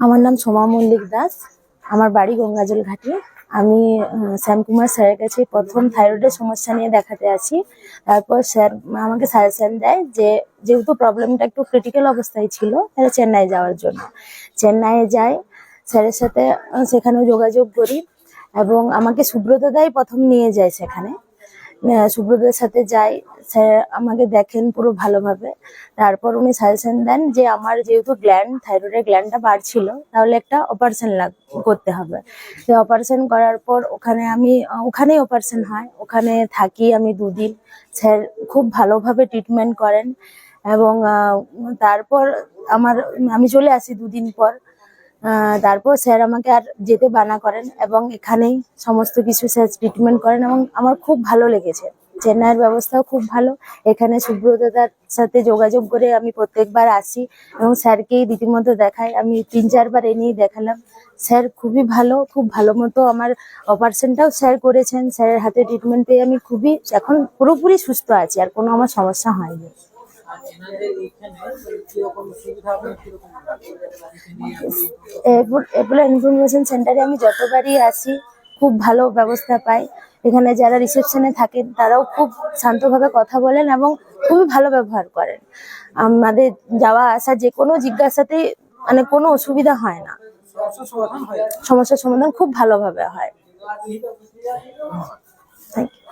আমার নাম সোমা মল্লিক দাস। আমার বাড়ি গঙ্গাজল ঘাটে। আমি শ্যামকুমার স্যারের কাছে প্রথম থাইরয়েডের সমস্যা নিয়ে দেখাতে আছি তারপর স্যার আমাকে সাজেশন দেয় যে, যেহেতু প্রবলেমটা একটু ক্রিটিক্যাল অবস্থায় ছিল, তাহলে চেন্নাই যাওয়ার জন্য। চেন্নাইয়ে যাই, স্যারের সাথে সেখানেও যোগাযোগ করি এবং আমাকে সুব্রত দাই প্রথম নিয়ে যায় সেখানে। সুব্রতর সাথে যাই, স্যার আমাকে দেখেন পুরো ভালোভাবে। তারপর উনি সাজেশন দেন যে আমার যেহেতু গ্ল্যান্ড থাইরয়েডের গ্ল্যান্ডটা বাড়ছিল, তাহলে একটা অপারেশন লাগ, করতে হবে। তো অপারেশন করার পর ওখানে আমি ওখানেই অপারেশন হয়, ওখানে থাকি আমি দুদিন। স্যার খুব ভালোভাবে ট্রিটমেন্ট করেন এবং তারপর আমার, আমি চলে আসি দুদিন পর। তারপর স্যার আমাকে আর যেতে বানা করেন এবং এখানেই সমস্ত কিছু স্যার ট্রিটমেন্ট করেন এবং আমার খুব ভালো লেগেছে। চেন্নাইয়ের ব্যবস্থাও খুব ভালো। এখানে সুব্রততার সাথে যোগাযোগ করে আমি প্রত্যেকবার আসি এবং স্যারকেই রীতিমতো দেখাই। আমি তিন চারবার এনেই দেখালাম। স্যার খুবই ভালো, খুব ভালো মতো আমার অপারেশনটাও স্যার করেছেন। স্যারের হাতে ট্রিটমেন্ট পেয়ে আমি খুবই এখন পুরোপুরি সুস্থ আছি, আর কোনো আমার সমস্যা হয়নি। ইনফরমেশন সেন্টারে আমি যতবারই আসি খুব ভালো ব্যবস্থা পাই। এখানে যারা রিসেপশনে থাকেন তারাও খুব শান্তভাবে কথা বলেন এবং খুবই ভালো ব্যবহার করেন। আমাদের যাওয়া আসা যে কোনো জিজ্ঞাসাতে মানে কোনো অসুবিধা হয় না। সমস্যার সমাধান সমস্যার সমাধান খুব ভালোভাবে হয়। Thank you